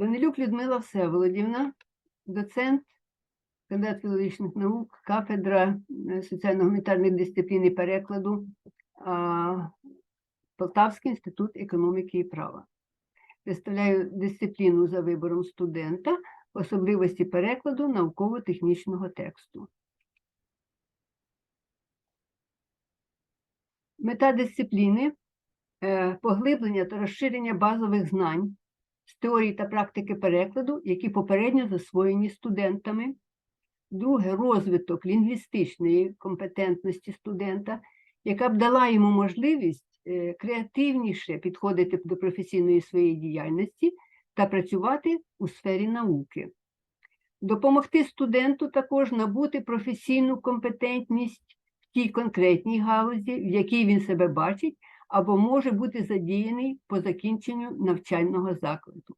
Данилюк Людмила Всеволодівна, доцент, кандидат філологічних наук, кафедра е, соціально-гуманітарних дисциплін і перекладу, Полтавський інститут економіки і права. Представляю дисципліну за вибором студента, особливості перекладу науково-технічного тексту. Мета дисципліни е, поглиблення та розширення базових знань з теорії та практики перекладу, які попередньо засвоєні студентами. Друге розвиток лінгвістичної компетентності студента, яка б дала йому можливість е, креативніше підходити до професійної своєї діяльності та працювати у сфері науки. Допомогти студенту також набути професійну компетентність в тій конкретній галузі, в якій він себе бачить, або може бути задіяний по закінченню навчального закладу.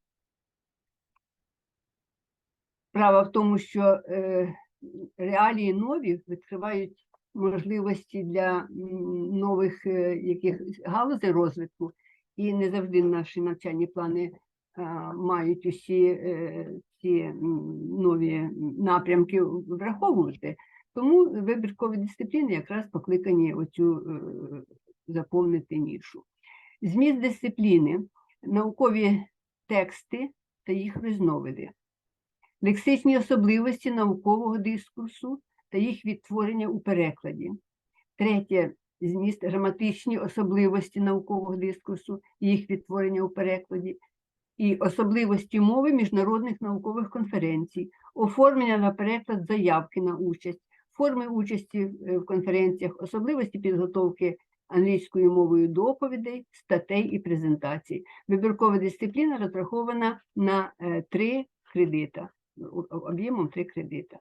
Справа в тому, що е, реалії нові відкривають можливості для нових е, яких галузей розвитку, і не завжди наші навчальні плани а, мають усі е, ці нові напрямки враховувати. Тому вибіркові дисципліни якраз покликані оцю е, заповнити нішу. Зміст дисципліни, наукові тексти та їх різновиди, лексичні особливості наукового дискурсу та їх відтворення у перекладі. Третє. Зміст граматичні особливості наукового дискурсу, і їх відтворення у перекладі, і особливості мови міжнародних наукових конференцій, оформлення на переклад заявки на участь, форми участі е, в конференціях, особливості підготовки англійською мовою доповідей, статей і презентацій. Вибіркова дисципліна розрахована на е, три кредита, об'ємом три кредита.